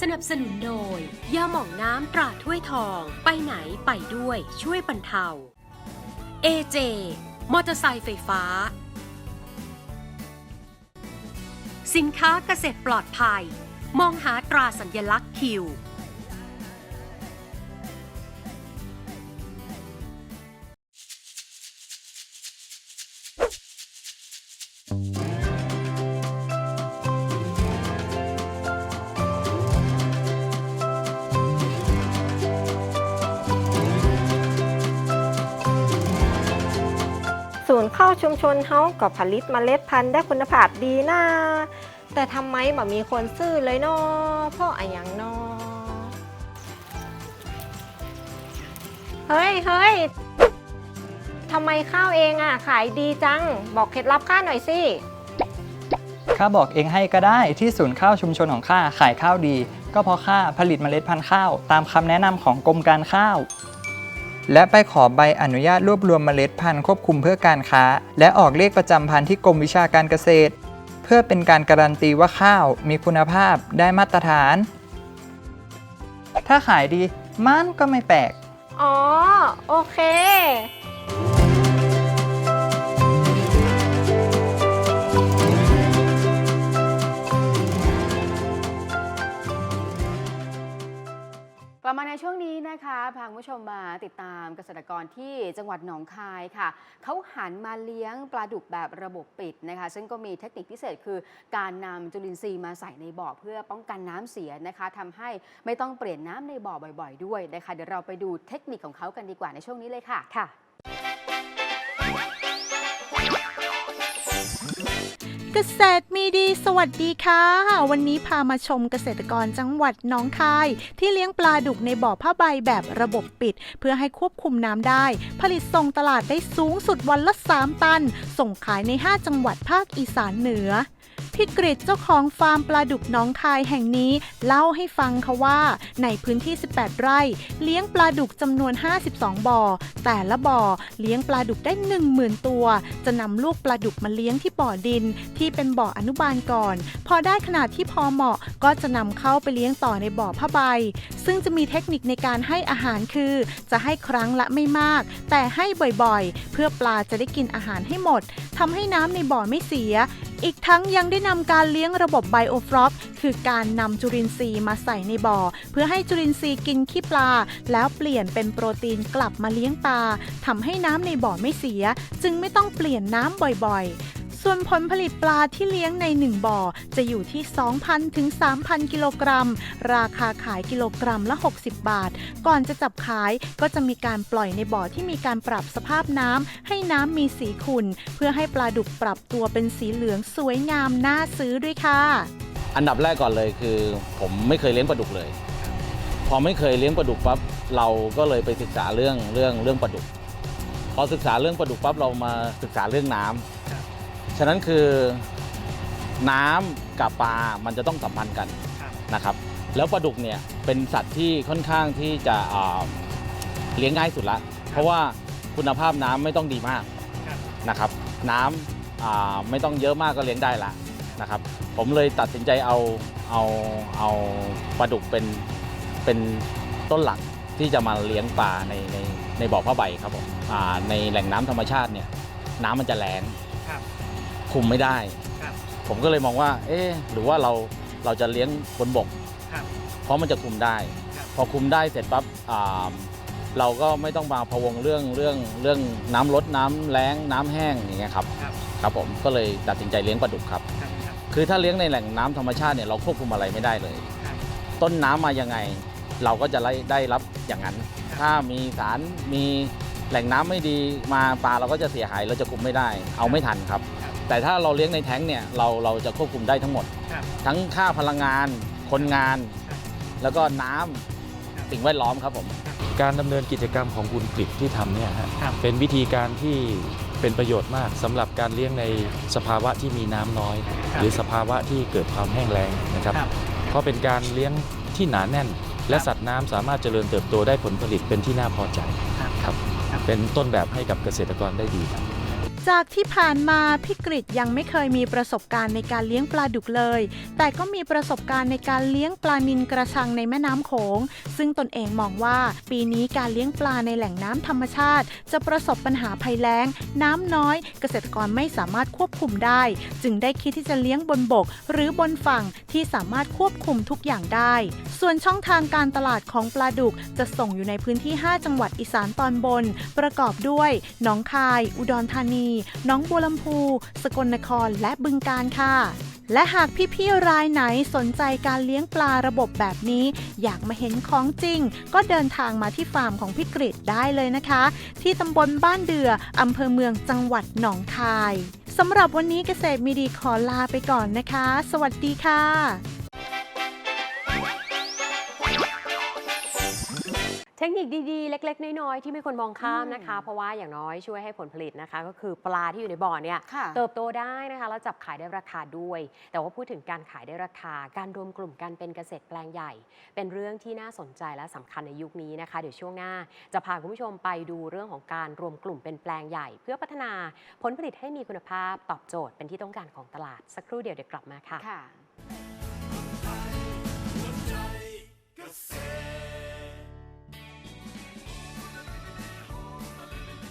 สนับสนุนโดยยาหม่องน้ำตราถ้วยทอง ไปไหนไปด้วยช่วยบรรเทา AJ มอเตอร์ไซค์ไฟฟ้า สินค้าเกษตรปลอดภัย มองหาตราสัญลักษณ์คิว ข้าชุมชนเฮาก็ผลิตเมล็ดพันธุ์ได้คุณภาพดีนะแต่ทำไมบ่มีคนซื้อเลยเนาะเพราะอะไรอย่างเนาะเฮ้ยเฮ้ยทำไมข้าวเองอะ ขายดีจัง บอกเคล็ดลับข้าหน่อยสิ ข้าบอกเองให้ก็ได้ที่ศูนย์ข้าวชุมชนของข้าขายข้าวดี ก็เพราะข้าผลิตเมล็ดพันธุ์ข้าว ตามคำแนะนำของกรมการข้าว และไปขอใบอนุญาตรวบรวมเมล็ดพันธุ์ควบคุมเพื่อการค้า และออกเลขประจำพันธุ์ที่กรมวิชาการเกษตร เพื่อเป็นการการันตีว่าข้าวมีคุณภาพได้มาตรฐาน ถ้าขายดีมันก็ไม่แปลก อ๋อ โอเค กลับมาในช่วงนี้นะคะพาคุณผู้ชมมาติดตามเกษตรกรที่จังหวัดหนองคายค่ะ เขาหันมาเลี้ยงปลาดุกแบบระบบปิดนะคะ ซึ่งก็มีเทคนิคพิเศษคือ การนำจุลินทรีย์มาใส่ในบ่อเพื่อป้องกันน้ำเสียนะคะทำให้ไม่ต้องเปลี่ยนน้ำในบ่อบ่อย ๆ ด้วยนะคะ เดี๋ยวเราไปดูเทคนิคของเขากันดีกว่าในช่วงนี้เลยค่ะ ค่ะ เกษตรมีดีสวัสดีค่ะ วันนี้พามาชมเกษตรกรจังหวัดน้องคาย ที่เลี้ยงปลาดุกในบ่อผ้าใบแบบระบบปิด เพื่อให้ควบคุมน้ำได้ ผลิตส่งตลาดได้สูงสุดวันละ 3 ตัน ส่งขายใน 5 จังหวัดภาคอีสานเหนือ พี่กริดเจ้าของฟาร์มปลาดุกน้องคายแห่งนี้เล่าให้ฟังค่ะว่า ในพื้นที่ 18 ไร่ เลี้ยงปลาดุกจำนวน 52 บ่อ แต่ละบ่อเลี้ยงปลาดุกได้ 10,000 ตัว จะนำลูกปลาดุกมาเลี้ยงที่บ่อดิน ที่เป็นบ่ออนุบาลก่อน พอได้ขนาดที่พอเหมาะก็จะนำเข้าไปเลี้ยงต่อในบ่อผ้าใบ ซึ่งจะมีเทคนิคในการให้อาหารคือ จะให้ครั้งละไม่มาก แต่ให้บ่อยๆ เพื่อปลาจะได้กินอาหารให้หมดทำให้น้ำในบ่อไม่เสีย อีกทั้งยังได้นำการเลี้ยงระบบไบโอฟรอปคือการนำจุลินทรีย์มาใส่ในบ่อ เพื่อให้จุลินทรีย์กินขี้ปลา แล้วเปลี่ยนเป็นโปรตีนกลับมาเลี้ยงปลาทำให้น้ำในบ่อไม่เสีย จึงไม่ต้องเปลี่ยนน้ำบ่อยๆ ส่วนผลผลิตปลาที่เลี้ยงใน 1 บ่อ จะอยู่ที่ 2,000 ถึง 3,000 กิโลกรัม ราคาขายกิโลกรัมละ 60 บาท ก่อนจะจับขายก็จะมีการปล่อยในบ่อที่มีการปรับสภาพน้ำให้น้ำมีสีขุ่นเพื่อให้ปลาดุกปรับตัวเป็นสีเหลืองสวยงามน่าซื้อด้วยค่ะ อันดับแรกก่อนเลยคือ ผมไม่เคยเลี้ยงปลาดุกเลย พอไม่เคยเลี้ยงปลาดุกปั๊บเราก็เลยไปศึกษาเรื่องเรื่องเรื่องปลาดุก พอศึกษาเรื่องปลาดุกปั๊บเรามาศึกษาเรื่องน้ำ ฉะนั้นคือน้ำกับปลา มันจะต้องสัมพันธ์กันนะครับ แล้วปลาดุกเนี่ยเป็นสัตว์ที่ค่อนข้างที่จะอ่าเลี้ยงง่ายสุดละ เพราะว่าคุณภาพน้ำไม่ต้องดีมากนะครับ น้ำอ่าไม่ต้องเยอะมากก็เลี้ยงได้ละนะครับ ผมเลยตัดสินใจเอาเอาเอาปลาดุกเป็นเป็นต้นหลักที่จะมาเลี้ยงปลาในในในบ่อผ้าใบครับผมอ่าในแหล่งน้ำธรรมชาติเนี่ยน้ำมันจะแรง ครับคุมไม่ได้ ครับ ผมก็เลยมองว่า เอ๊ะหรือว่าเราเราจะเลี้ยงบนบก ครับ เพราะมันจะคุมได้ ครับ พอคุมได้เสร็จปั๊บอ่าเราก็ไม่ต้องมาพะวงเรื่องเรื่องเรื่องน้ำลดน้ำแล้งน้ำแห้งอย่างเงี้ยครับครับครับผมก็เลยตัดสินใจเลี้ยงปลาดุกครับ ครับครับ คือถ้าเลี้ยงในแหล่งน้ำธรรมชาติเนี่ยเราควบคุมอะไรไม่ได้เลย ครับต้นน้ำมายังไง เราก็จะได้ได้รับอย่างนั้นถ้ามีสารมีแหล่งน้ำไม่ดีมาปลาเราก็จะเสียหายเราจะคุมไม่ได้ เอาไม่ทันครับครับ แต่ถ้าเราเลี้ยงในแท้งเนี่ยเราเราจะควบคุมได้ทั้งหมด ครับ ทั้งค่าพลังงาน คนงานครับแล้วก็น้ำครับสิ่งแวดล้อมครับผม การดำเนินกิจกรรมของคุณกฤษที่ทำเนี่ยฮะครับ เป็นวิธีการที่เป็นประโยชน์มากสำหรับการเลี้ยงในสภาวะที่มีน้ำน้อย หรือสภาวะที่เกิดความแห้งแล้งนะครับ ครับ เพราะเป็นการเลี้ยงที่หนาแน่น และสัตว์น้ำสามารถเจริญเติบโตได้ผลผลิตเป็นที่น่าพอใจครับ ครับครับเป็นต้นแบบให้กับเกษตรกรได้ดีครับ จากที่ผ่านมาพี่กริยังไม่เคยมีประสบการณ์ในการเลี้ยงปลาดุกเลย แต่ก็มีประสบการณ์ในการเลี้ยงปลานิลกระชังในแม่น้ำโขง ซึ่งตนเองมองว่า ปีนี้การเลี้ยงปลาในแหล่งน้ำธรรมชาติ จะประสบปัญหาภัยแล้ง น้ำน้อย เกษตรกรไม่สามารถควบคุมได้ จึงได้คิดที่จะเลี้ยงบนบก หรือบนฝั่งที่สามารถควบคุมทุกอย่างได้ ส่วนช่องทางการตลาดของปลาดุก จะส่งอยู่ในพื้นที่ 5 จังหวัดอีสานตอนบน ประกอบด้วยหนองคาย อุดรธานีหนองบัวลำพู สกลนคร และบึงกาฬค่ะ และหากพี่ๆรายไหนสนใจการเลี้ยงปลาระบบแบบนี้ อยากมาเห็นของจริง ก็เดินทางมาที่ฟาร์มของพี่กริดได้เลยนะคะ ที่ตำบลบ้านเดืออำเภอเมืองจังหวัดหนองคายสำหรับวันนี้เกษตรมีดีขอลาไปก่อนนะคะ สวัสดีค่ะ เทคนิคดีๆ เล็ก ๆ น้อย ๆ ที่ไม่ควรมองข้ามนะคะ เพราะว่าอย่างน้อยช่วยให้ผลผลิตนะคะ ก็คือปลาที่อยู่ในบ่อเนี่ยเติบโตได้นะคะ แล้วจับขายได้ราคาด้วย แต่ว่าพูดถึงการขายได้ราคา การรวมกลุ่มกันเป็นเกษตรแปลงใหญ่ เป็นเรื่องที่น่าสนใจและสำคัญในยุคนี้นะคะ เดี๋ยวช่วงหน้าจะพาคุณผู้ชมไปดูเรื่องของการรวมกลุ่มเป็นแปลงใหญ่ เพื่อพัฒนาผลผลิตให้มีคุณภาพตอบโจทย์เป็นที่ต้องการของตลาดสักครู่เดียวเดี๋ยวกลับมาค่ะ ค่ะ